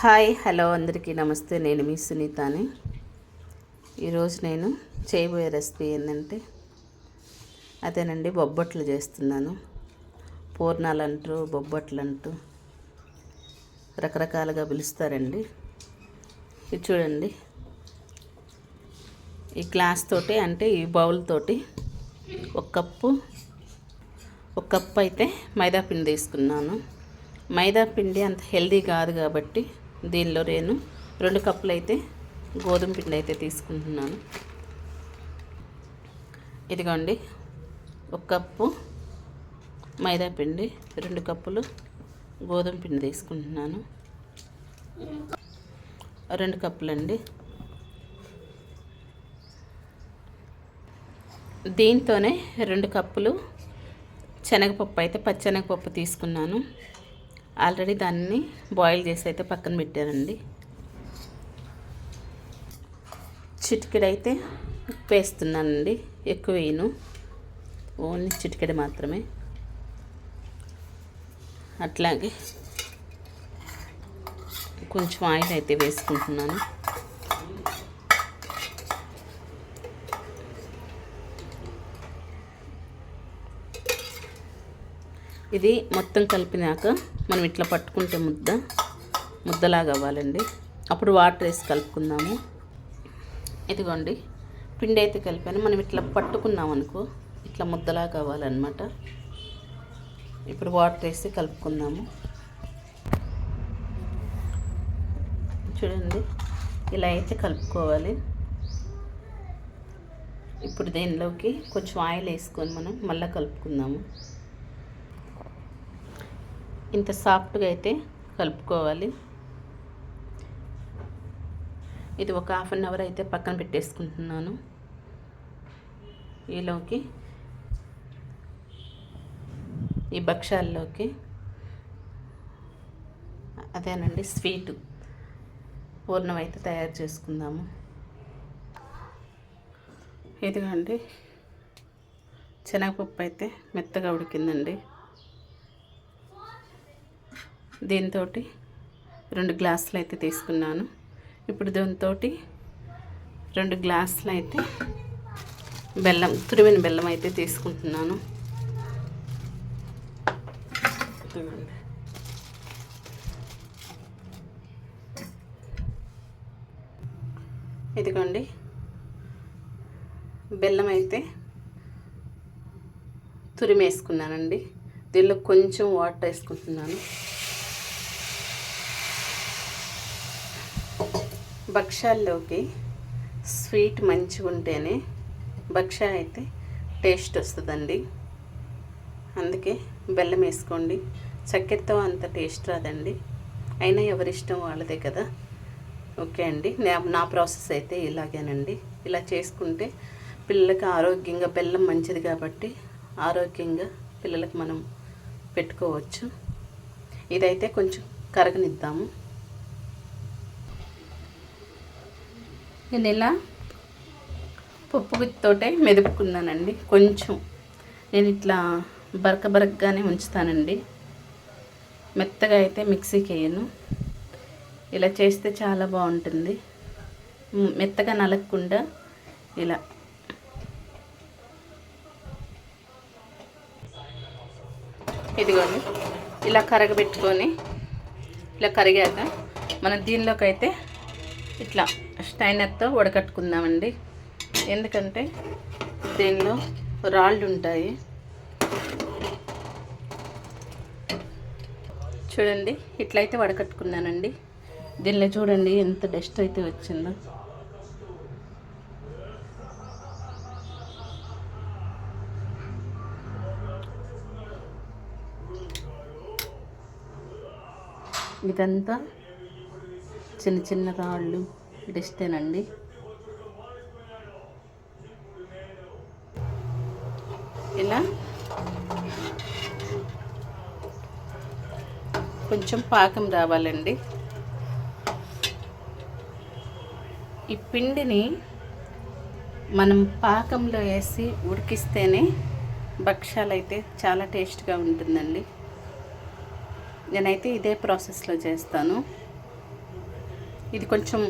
Hi hello అందరికీ నమస్తే. నేను మీ సునీతాని. ఈరోజు నేను చేయబోయే రెసిపీ ఏంటంటే అదేనండి బొబ్బట్లు చేస్తున్నాను. పూర్ణాలు అంటూ బొబ్బట్లు అంటూ రకరకాలుగా పిలుస్తారండి. ఇది చూడండి. ఈ గ్లాస్ తోటి అంటే ఈ బౌల్ తోటి ఒక కప్పు ఒక కప్పు అయితే మైదా పిండి తీసుకున్నాను. మైదా పిండి అంత హెల్దీ కాదు కాబట్టి దీనిలో నేను రెండు కప్పులు అయితే గోధుమ పిండి అయితే తీసుకుంటున్నాను. ఇదిగోండి ఒక కప్పు మైదా పిండి రెండు కప్పులు గోధుమ పిండి తీసుకుంటున్నాను. రెండు కప్పులండి. దీంతోనే రెండు కప్పులు శనగపప్పు అయితే పచ్చెనగపప్పు తీసుకున్నాను. ఆల్రెడీ దాన్ని బాయిల్ చేసి అయితే పక్కన పెట్టానండి. చిటికెడైతే ఉప్పు వేస్తున్నానండి ఎక్కువ వేయను. ఓన్లీ చిటికెడ మాత్రమే. అట్లాగే కొంచెం ఆయిల్ అయితే వేసుకుంటున్నాను. ఇది మొత్తం కలిపినాక మనం ఇట్లా పట్టుకుంటే ముద్ద ముద్దలాగా అవ్వాలండి. అప్పుడు వాటర్ వేసి కలుపుకుందాము. ఇదిగోండి పిండి అయితే కలిపాను. మనం ఇట్లా పట్టుకున్నాం అనుకో ఇట్లా ముద్దలాగా అవ్వాలన్నమాట. ఇప్పుడు వాటర్ వేసి కలుపుకుందాము. చూడండి ఇలా అయితే కలుపుకోవాలి. ఇప్పుడు దీనిలోకి? కొంచెం ఆయిల్ వేసుకొని మనం మళ్ళీ కలుపుకుందాము. ఇంత సాఫ్ట్గా అయితే కలుపుకోవాలి. ఇది ఒక హాఫ్ అన్ అవర్ అయితే పక్కన పెట్టేసుకుంటున్నాను. ఈలోకి ఈ భక్షాల్లోకి అదేనండి స్వీటు పూర్ణం అయితే తయారు చేసుకుందాము. ఇదిగోండి శనగపప్పు అయితే మెత్తగా ఉడికిందండి. దీంతో రెండు గ్లాసులు అయితే తీసుకున్నాను. ఇప్పుడు దీంతో రెండు గ్లాసులు అయితే బెల్లం తురిమిన బెల్లం అయితే తీసుకుంటున్నాను. ఇదిగోండి. బెల్లం అయితే తురిమేసుకున్నానండి. దీనిలో కొంచెం వాటర్ వేసుకుంటున్నాను. భక్ష్యాల్లోకి స్వీట్ మంచిగా ఉంటేనే భక్ష అయితే టేస్ట్ వస్తుందండి. అందుకే బెల్లం వేసుకోండి. చక్కెరతో అంత టేస్ట్ రాదండి. అయినా ఎవరిష్టం వాళ్ళదే కదా. ఓకే అండి. నా నా ప్రాసెస్ అయితే ఇలాగేనండి. ఇలా చేసుకుంటే పిల్లలకి ఆరోగ్యంగా బెల్లం మంచిది కాబట్టి ఆరోగ్యంగా పిల్లలకు మనం పెట్టుకోవచ్చు. ఇదైతే కొంచెం కరగనిద్దాము. నేను ఇలా పప్పు గుత్తోటే మెదుపుకున్నానండి. కొంచెం నేను ఇట్లా బరక బరకగానే ఉంచుతానండి. మెత్తగా అయితే మిక్సీకి వేయను. ఇలా చేస్తే చాలా బాగుంటుంది. మెత్తగా నలగకుండా ఇలా. ఇదిగోండి. ఇలా కరగబెట్టుకొని ఇలా కరిగాక మనం దీనిలోకి అయితే ఇట్లా స్టైనర్తో ఉడకట్టుకుందామండి ఎందుకంటే దీనిలో రాళ్ళు ఉంటాయి చూడండి ఇట్లయితే వడకట్టుకున్నానండి. దీనిలో చూడండి ఎంత డస్ట్ అయితే వచ్చిందో. ఇదంతా చిన్న చిన్న రాళ్ళు. డస్టేనండి ఇలా కొంచెం పాకం రావాలండి. ఈ పిండిని మనం పాకంలో వేసి ఉడికిస్తేనే భక్ష్యాలు అయితే చాలా టేస్ట్గా ఉంటుందండి. నేనైతే ఇదే ప్రాసెస్లో చేస్తాను. ఇది కొంచెం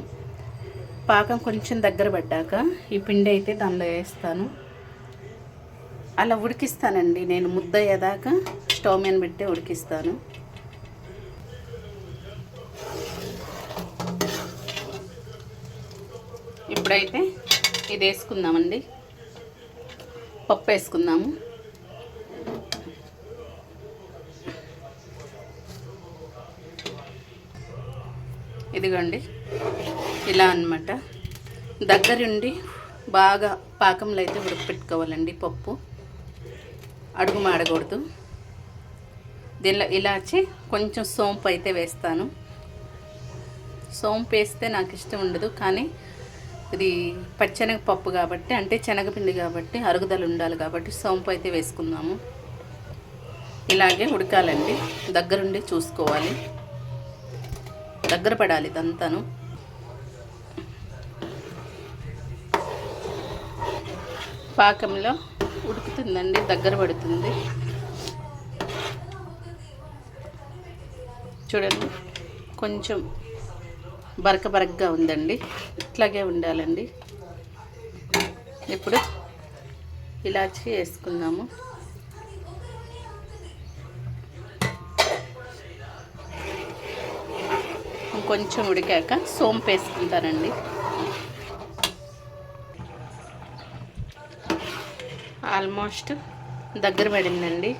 పాకం కొంచెం దగ్గర పడ్డాక ఈ పిండి అయితే దానిలో వేస్తాను. అలా ఉడికిస్తానండి. నేను ముద్ద అయ్యేదాకా స్టవ్ మీద పెట్టి ఉడికిస్తాను. ఇప్పుడైతే ఇది వేసుకుందామండి. పప్పు వేసుకుందాము. ఇదిగోండి. ఇలా అన్నమాట. దగ్గరుండి బాగా పాకంలో అయితే ఉడకపెట్టుకోవాలండి పప్పు. అడుగు మాడకూడదు. దీనిలో ఇలాచి కొంచెం సోంపు అయితే వేస్తాను. సోంపు వేస్తే నాకు ఇష్టం ఉండదు కానీ ఇది పచ్చెనగ పప్పు కాబట్టి అంటే శనగపిండి కాబట్టి అరుగుదల ఉండాలి కాబట్టి సోంపు అయితే వేసుకుందాము. ఇలాగే ఉడకాలండి. దగ్గరుండి చూసుకోవాలి. దగ్గర పడాలి ఇదంతాను. పాకంలో ఉడుకుతుందండి దగ్గర పడుతుంది. చూడండి కొంచెం బరక బరకగా ఉందండి. ఇట్లాగే ఉండాలండి. ఇప్పుడు ఇలాచి వేసుకుందాము. ఇంకొంచెం ఉడికాక సోంపు వేసుకుంటారండి ఆల్మోస్ట్ దగ్గర పడిందండి.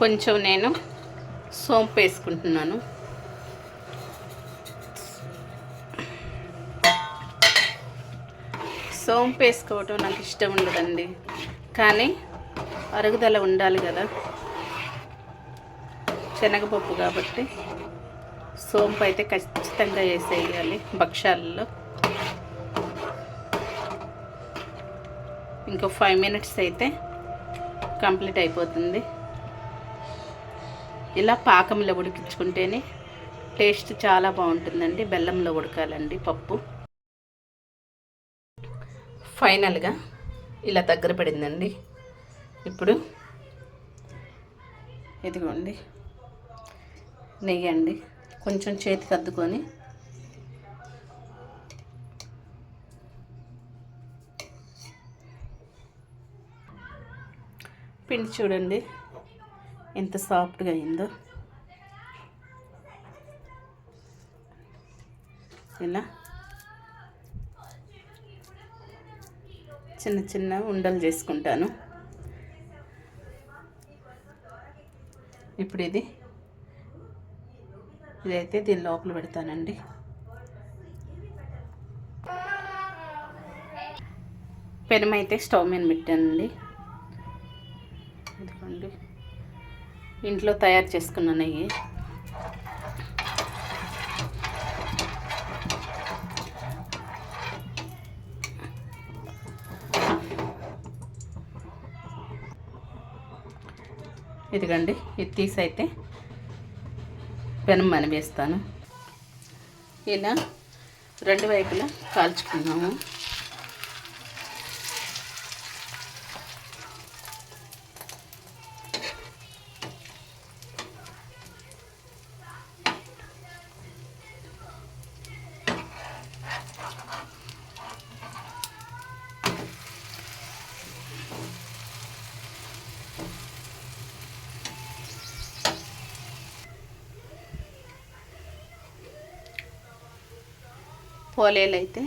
కొంచెం నేను సోంపు వేసుకుంటున్నాను. సోంపు వేసుకోవటం నాకు ఇష్టం ఉండదండి. కానీ అరుగుదల ఉండాలి కదా. శనగపప్పు కాబట్టి సోంపు అయితే ఖచ్చితంగా వేసేయాలి భక్షాలలో ఇంకో ఫైవ్ మినిట్స్ అయితే కంప్లీట్ అయిపోతుంది. ఇలా పాకంలో ఉడికించుకుంటేనే టేస్ట్ చాలా బాగుంటుందండి. బెల్లంలో ఉడకాలండి పప్పు. ఫైనల్గా ఇలా దగ్గర పడిందండి. ఇప్పుడు ఇదిగోండి నెయ్యి అండి కొంచెం చేతికి అద్దుకొని పిండి చూడండి. ఎంత సాఫ్ట్గా అయిందో. ఇలా. చిన్న చిన్న ఉండలు చేసుకుంటాను. ఇప్పుడు ఇది. ఇదైతే దీని లోపల పెడతానండి. పెనమైతే స్టవ్ మీద పెట్టానండి. ఇదిగోండి. ఇంట్లో తయారు చేసుకున్న నెయ్యి. ఇదిగండి ఇది తీసి అయితే పెనం మనవేస్తాను ఇలా రెండు వైపులా కాల్చుకున్నాము పోలేలు అయితే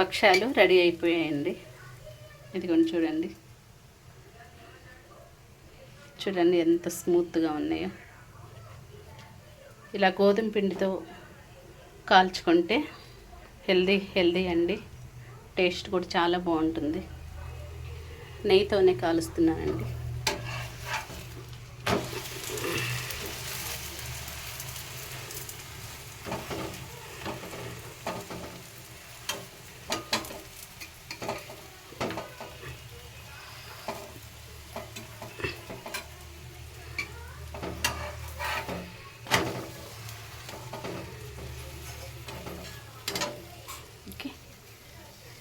భక్ష్యాలు రెడీ అయిపోయాయండి. ఇదిగోండి చూడండి. చూడండి ఎంత స్మూత్గా ఉన్నాయో. ఇలా గోధుమ పిండితో కాల్చుకుంటే హెల్దీ హెల్దీ అండి. టేస్ట్ కూడా చాలా బాగుంటుంది. నెయ్యితోనే కాలుస్తున్నానండి.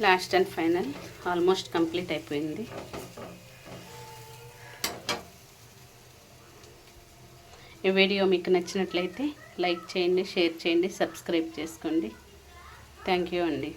Last and final. Almost complete అయిపోయింది. ఈ వీడియో మీకు నచ్చినట్లయితే లైక్ చేయండి షేర్ చేయండి సబ్స్క్రైబ్ చేసుకోండి. థ్యాంక్ యూ అండి.